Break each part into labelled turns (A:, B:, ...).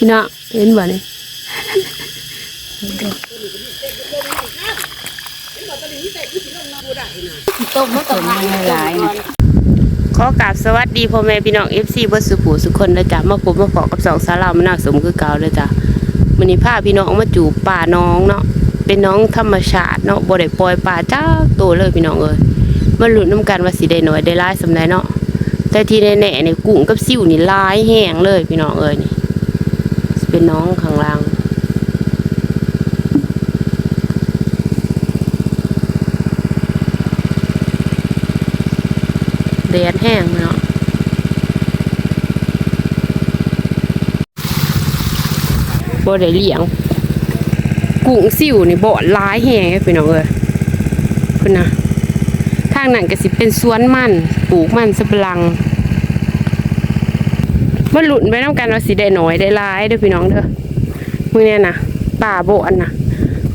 A: พี่น้องเห็นบ่นี่
B: ต้มมันต้มหลาย
A: ขอกราบสวัสดีพ่อแม่พี่น้อง FC เบ่สุขูสุคนเด้อจ้ะมาพบมาพอกับสองสาวลาวมานากสมคือเก่าเด้อจ้ะมื้อนี้พาพี่น้องมาจูบป่าน้องเนาะเป็นน้องธรรมชาติเนาะบ่ได้ปล่อยป่าจ้าโตเลยพี่น้องเอ้ยมาลุ้นนํกันว่าสิได้น้อยได้หลายสำใดเนาะแต่ที่แน่ๆนี่กุ้งกับซิวนี่หลายแห้งเลยพี่น้องเอ้ยนี่สิ เป็นน้องข้างล่างแดดแห้งเนาะบ่ได้เลี้ยง กุ้งซิวนี่บ่หลายแห้งให้พี่น้องเอ้ยคุณนะทางนั้นก็สิเป็นสวนมันปลูกมันสับปะหลัง มาหลุนไปน้ำกันว่าสิได้หน่อยได้ลายเด้อพี่น้องเด้อมือเนี้ยนะป่าโบอันนะ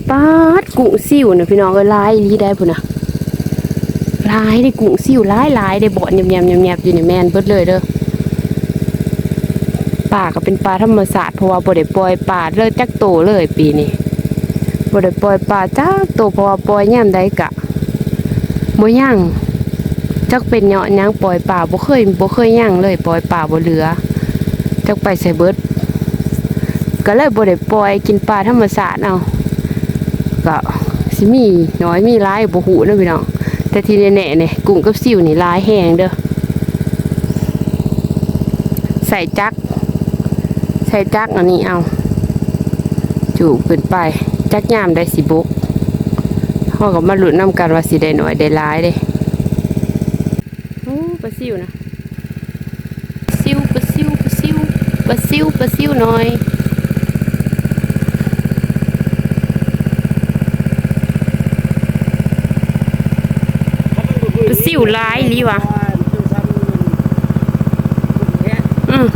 A: ปาดกุ้งซิ่วเนี่ยพี่น้องเอ้ยหลายอีหลีได้พุ่นนะลายได้กุ้งซิ่วลายลายได้บ่อนยำยำยำยำอยู่ในแมนเบิดเลยเด้อป่าก็เป็นปลาธรรมศาสตร์เพราะว่าบ่ได้ปล่อยปลาเลยจักโตเลยปีนี้บ่ได้ปล่อยปลาจักโตเพราะว่าปล่อยยมใดกะบ่ย่างจักเป็นเหาะหยังปล่อยปลาบ่เคยบ่เคยย่างเลยปล่อยปลาบ่เหลือ จักไปใส่เบิดก็เลยบ่ได้ปล่อยกินปลาธรรมศาตร์เอาก็สิมีน้อยมีหลายบ่ฮู้เด้อพี่น้องแต่ที่แน่ๆเนี่ยกุ้งกับซิวนี่ลายแห้งเด้อใส่จัก ใส่จักอันนี้เอาจูบขึ้นไปจักยามได้สิบุกเขาก็มาหลุดน้ำกันว่าสิได้หน่อยได้หลายเด้โอ้ปลาซิวนะซิวปลาซิวปลาซิว ปลาซิวปลาซิวหน่อยปลาซิวหลายอีหลีวะอืม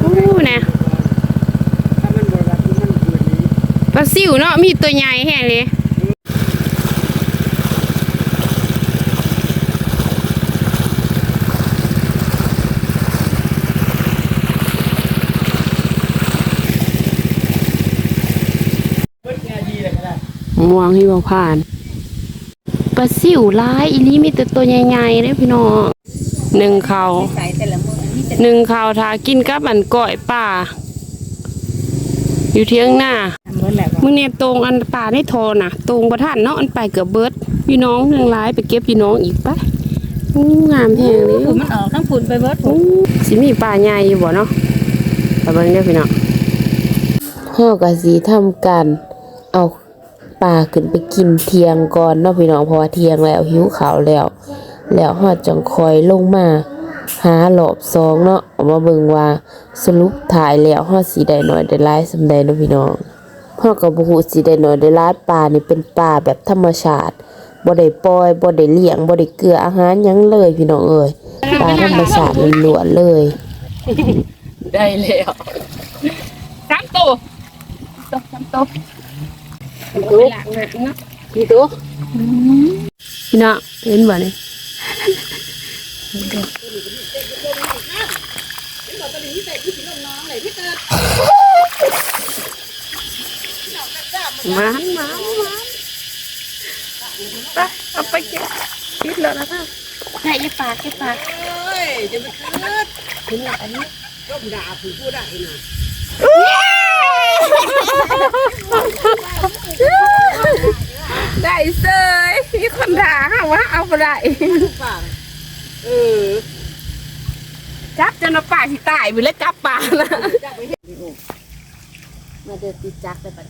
A: โอ้เนี่ยปลาซิวเนาะมีตัวใหญ่แห้งเลย ม่วงที่มาผ่านปลาซิวหลายอีหลีมีแต่ตัวใหญ่ๆเลยพี่น้องหนึ่งเขา
B: ใส่แต่ละมื้อนี่จะ
A: หนึ่งเขาทากินกับอันก้อยป่า อยู่เที่ยงหน้า
B: ทำเบิดแล้ว
A: มึงเนี่ยตรงอันป่าในโทนน่ะตรงประท่านเนาะอันไปเกือบเบิดพี่น้องหนึ่งร้ายไปเก็บพี่น้องอีกปะอู้งามแพงเลย
B: ฝุ่นมันออกทั้งฝุ่นไปเบิด
A: อู้สิมีป่าใหญ่อยู่บ่เนาะไปเบิ่งเด้อพี่น้องเฮาก็สิทำการเอา ป่าขึ้นไปกินเที่ยงก่อนเนาะพี่น้องเพราะว่าเที่ยงแล้วหิวข้าวแล้ว แล้วเฮาจังคอยลงมา หารอบสองเนาะเอามาเบิ่งว่าสรุปถ่ายแล้วเฮาสิได้น้อยได้หลายสำใดเนาะพี่น้องเฮาก็บ่ฮู้สิได้น้อยได้หลายปลานี่เป็นปลาแบบธรรมชาติบ่ได้ปล่อยบ่ได้เลี้ยงบ่ได้เกลืออาหารหยังเลยพี่น้องเอ้ยปลาธรรมชาติล้วนๆเลย
B: ได้แล้วสามตัวตกสามตัว
A: ตัวหลังนะเนาะพี่ตัวพี่น้องเห็นบ่นี่มามามาไปเอาไปเก็บคิดแล้วนะท่านใช่ยี่ปากยี่ปากได้ ได้เซยมีคนด่าค่ะว่าเอาไปได้เออจับจนเอาป่าสิตายไปแล้วจับป่านะ
B: มาเดินติดจักไปบัด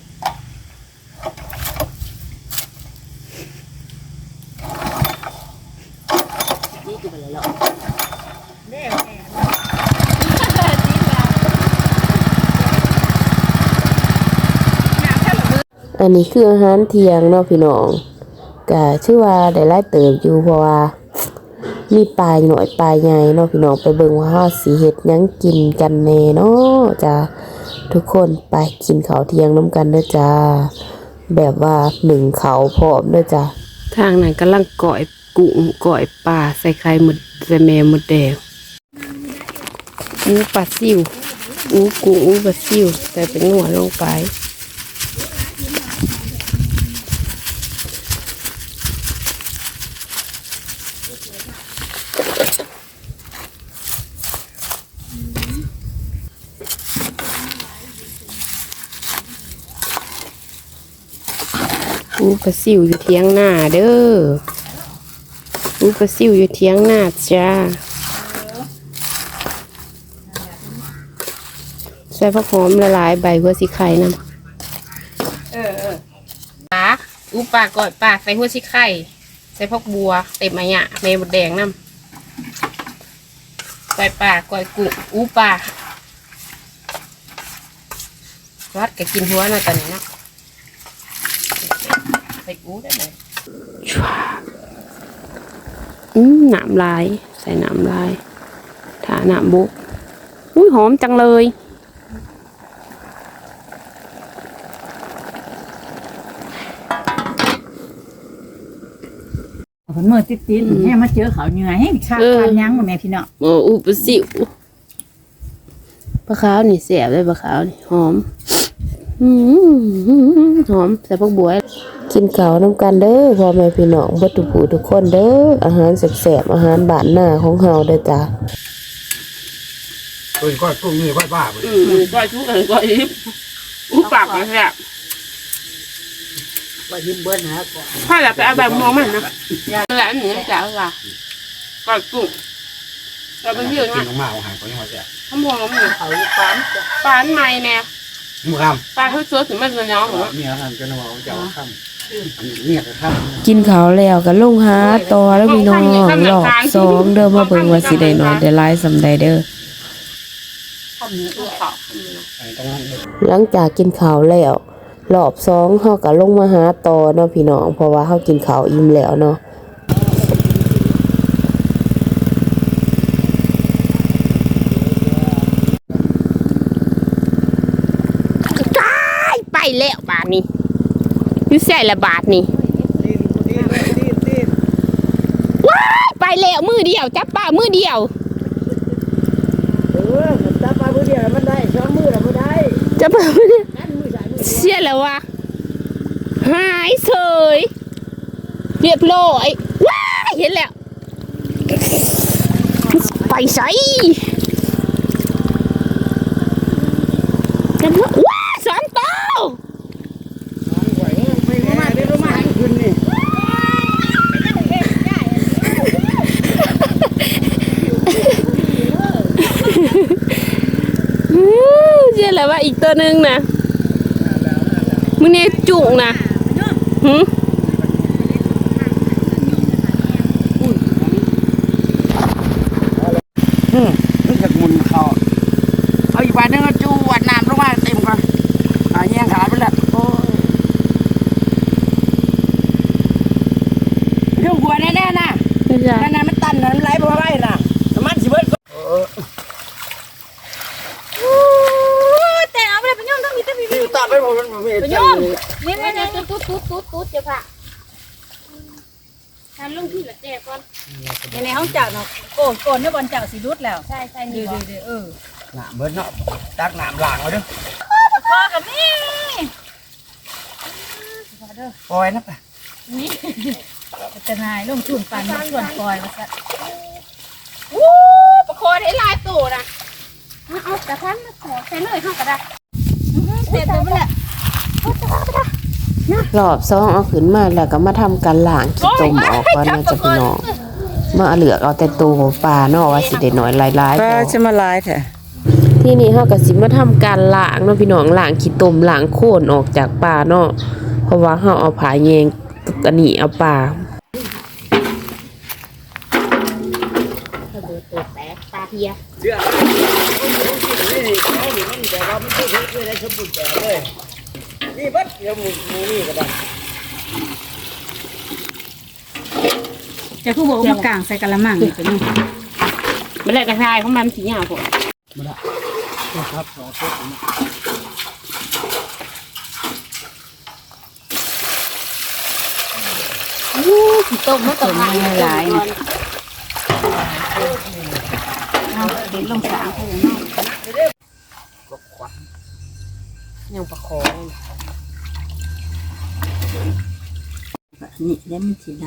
B: นี่คืออะไรหรอ
A: นนี้คืออาหารเที่ยงเนาะพี่น้องก็ชื่อว่าได้ไล่เติบอยู่เพราะว่ามีปลายหน่อยปลายใหญ่เนาะพี่น้องไปเบิ่งว่าเฮาสิเฮ็ดยังกินกันแน่เนาะจ้าทุกคนไปกินข้าวเที่ยงน้ำกันเด้อจ้าแบบว่าหนึ่งเขาพร้อมเด้อจ้าทางนั้นกำลังก่อยกุ้งก่อยปลาใส่ไข่หมดใส่แม่หมดแดงนี่ปลาซิวอู้กุ้งอูบะซิวใส่เป็นหัวลงไป อูปลาซิวอยู่เทียงหน้าเด้ออูปลาซิวอยู่เทียงหน้าจ้าใส่ผักหอมละลายใบหัวสีไข่นำ
B: เออเออปลาอูปลาก่อยปลาใส่หัวชิไข่ใส่พวกบัว เต็มอะเนี่ยเมมดแดงน้ำก่อยปลาก่อยกุ้งอูปลาวัดก็กินหัวนะตอนนี้เนาะ ใส่อูได้เลย
A: อืมหนามลาย ใส่หนามลายถาหนามบุกอุ้ยหอมจังเลย
C: ผลมือติดติดๆให้มาเจอเขาเหนื่อยให้ชา
A: เออ
C: ทานยั้งบ่แม่พี่เนาะ
A: โอ้อูปลาซิวปลาขาวนี่เสียบเลยปลาขาวนี่หอมอืมหอมใส่พวกบัว กินข้าวน้ำกันเด้อพ่อแม่พี่น้องเบัตุผู้ทุกคนเด้ออาหารแซ่บๆอาหารบ้านหน้าของเฮาเด้อจ้า
D: ตัวก็ตุ้งนี่ว่าบ้าไป
B: อืมก่อยทุกอันก่อยยิบอูปลาก่อยแซ่บ
C: ว่ายิ้มเบิ้ลนะก่อน
B: ถ้าเราไปเอาแบบมองมันนะแล้วอันนี้จะเอาละก่อยกุ้งเราไปเที่ยว
D: กิ
B: นะ
D: นออกมาเอาหายไปยังไงจ้ะ
B: ข้าวมองมัน
C: เขาอยู่ปั๊มจ้ะ
B: ปลาใหม่แน่
D: มึงค
B: ปลาเขาเชื้อถึงมันจะย้อมเหรอำ
D: เนี่ยท่านก็นว่าจะเอาข้าม เนี่ยก็ข้าม
A: กินข้าวแล้วก็ลงหาต่อแล้วพี่น้องรอบสองเด้อมาเบิ่งว่าสิได้น้อยได้หลายสำใดเด้อ
B: ข้าวเหนียวขาว
D: ไอ้ตรงนั้น
A: หลังจากกินข้าวแล้วรอบสองเฮาก็ลงมาหาต่อเนาะพี่น้องเพราะว่าเฮากินข้าวอิ่มแล้วเนาะไปแล้วบาทนี้ อยู่ใส่ละบาทนี้ว้ายไปแล้วมือเดียว จับป้ามือเดียว
C: เออจับปลาผู้เดียวมันได้สองมือแล้วบ่ได้
A: จับป้ามือเดียว
C: นั่นมือสายมือ
A: เสียแล้ววะหายเฉยเรียบร้อยว้ายเห็นแล้วไปใส่กันว่าว้า อีกตัวหนึ่งนะมึงเนี่ยจุกนะหืม
C: มันจะมุ ตุ๊ด
E: ตุ๊
C: ด
E: เจ้าค่ะทำลงที่ละเจ๊ก่อน
C: ในห้องจับเนาะโกนโกนเนี่ยบอลจับสีรุดแล้ว
E: ใช่ใช่
C: เดี๋
E: นี่
C: ยว
E: บอก
C: เดี๋ยวเออหนามเบิดเนาะตักหนามหลางมาด้วย
E: พ่อกับนี่
C: ปล่อยนะป่ะ
E: จะนายลงทุนปันส่วนปล่อยมาซะ
B: วู้ประโคนให้ลายตู่นะ
E: เอากระทันมาขอใส่เลยเข้ากระดาษเสร็จแล้วแหละ
A: รอบสองเอาขึ้นมาแล้วก็มาทำการล้างขี้ตมออกก่อนนะจ๊ะพี่น้องมาเหลือกเอาแต่ตัวของปลาเนาะว่าสิได้น้อยหลายๆพอ
C: จะมาลายแท้
A: ที่นี่เฮาก็สิมาทำการล้างเนาะพี่น้องล้างขี้ตมล้างโคลนออกจากปลาเนาะเพราะว่าเฮาเอาผาแยงกันนี่เอาปลา
E: ตัวแตกตาเพีย
C: เดือดนี่นี่นี่มันแต่ว่ามันคือคือได้สมบูรณ์แบบเลย นี่เบัดเดี๋ยวหมูหมูนี่ก็ได้
E: จะผู้บอกมากลางใส่กระมังนี่เป็น
B: มันแหละกระชายของมันสีหยาบผม
C: ครับสองตัว
E: ต้มมันต้มมัน
C: หลายนะ
E: เอาเด็ดลงสาง
B: ยังประคอเลย
C: นี่แล้วมันสีด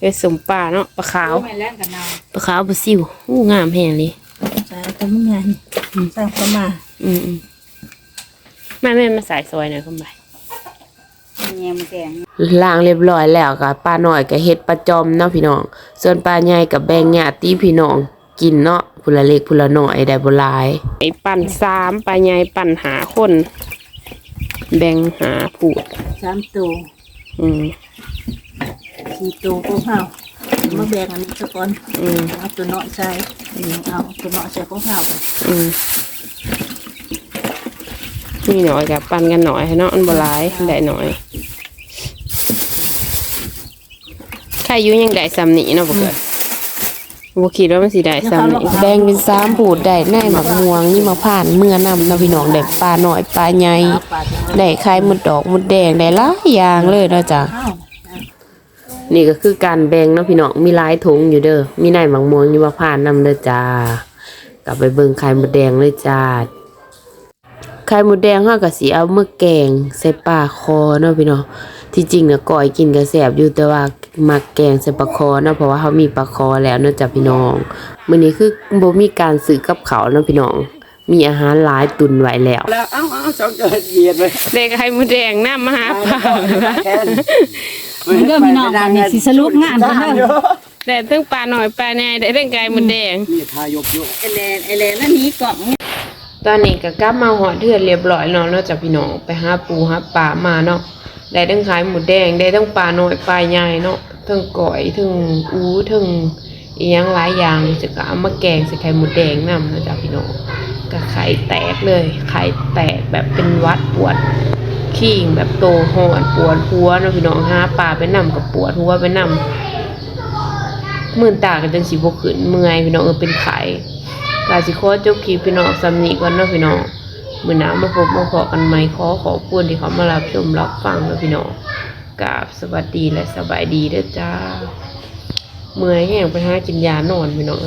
B: เฮ็ดสมป่าเนาะปลาขาว
E: ไม่แล่นกันเอา
B: ปลาขาวปลาซิวอู้งามแฮงเลยำ
C: ใช่ก็ไม่งานสร้างเข้ามา
B: อืมอืมแม่แม่มาใส่ซอยหน่อยเข้าไป
E: แง่มแกง
A: ล้างเรียบร้อยแล้วก็ปลาหน่อยก็เฮ็ดปลาจอมเนาะพี่น้อง ส่วนปลาใหญ่กับแบ่งญาติพี่น้องกินเนาะผู้ละเล็กผู้ละน้อยได้บ่หลาย
B: ไอ้ปั่นสามปลาใหญ่ปั่นหาคน แบ่งหาผูด
C: สามตัว
B: อืม
C: สี่ตัวพวกเขามาแบ่งอันนี้สักก่อน
B: อืม
C: เอาตัวเนาะใส่เอาตัวเนาะใส่พวกเขาไป
B: อืมนี่หน่อยกับปั่นกันหน่อยให้เนาะอันบ่หลายได้หน่อยใครอยู่ยังได้ซ้ำนี้เนาะบ่เกิด บ่คิดว่ามันสิได้ซ้ำนี้
A: แบ่งเป็นสามผูดได้ในหมักม่วงนี่มาผ่านเมื่อนำเนาะพี่น้องได้ปลาหน่อยปลาใหญ่
C: ปลาตัว
A: ได้ไข่มดดอกมดแดงได้หลายอย่างเลยเนาะจ้ะ
C: เข้า
A: นี่ก็คือการแบ่งเนาะพี่น้องมีหลายถุงอยู่เด้อมีในหมักม่วงนี่มาผ่านนำเด้อจ้ากลับไปเบิ่งไข่มดแดงเลยจ้าไข่มดแดงเฮาก็สิเอามาแกงใส่ปลาคอเนาะพี่น้อง ที่จริงน่ะก่อยกินก็แซ่บอยู่แต่ว่ามักแกงใส่ปลาคอเนาะเพราะว่าเฮามีปลาคอแล้วเนาะจ้ะพี่น้องมื้อนี้คือบ่มีการซื้อกับเขาวเนาะพี่น้อง มีอาหารหลายตุนไว้แล้ว
C: แล้วเอ้าเอ้าสองตัวเบียดไป
B: เด็กไข่มดแดงน้ำมาหาปลา
E: เรื่องพี่น้องกันนี่สิสรุปงานเด้อ
B: ได้ทั้งปลาหน่อยปลาใหญ่ได้ทั้งไก่มดแดง
D: นี่ทายกอยู่
E: ไอแลนไอแลนนั่นนี้กล่อง
A: ตอนนี้ก็กลับมาหอดเทือนเรียบร้อยเนาะนอกจากพี่น้องไปหาปูหาปลามาเนาะได้ทั้งขายหมูแดงได้ทั้งปลาน้อยปลาใหญ่เนาะทั้งก่อยทั้งอูทั้งอีหยังหลายอย่างจะก็เอามาแกงใส่ไข่หมูแดงนำนาะจ๊ะพี่น้องก็ไข่แตกเลยไข่แตกแบบเป็นวัดปวดขี้งแบบโตหอนปวดหัวเนาะพี่น้องหาปลาไปนำกับปวดหัวไปนำมื่นตากันจนสิบกขึ้นเมื่อยพี่น้องเออเป็นไข่ กาสิขอจบคลิปพี่น้องสำนีก่อนเนาะพี่น้องมือหนามาพบมาพอกันไหมขอขอบคุณที่เขามารับชมรับฟังนะพี่น้องกราบสวัสดีและสบายดีเด้อจ้า เมื่อยแห้งไปหากินยานอนพี่น้องอ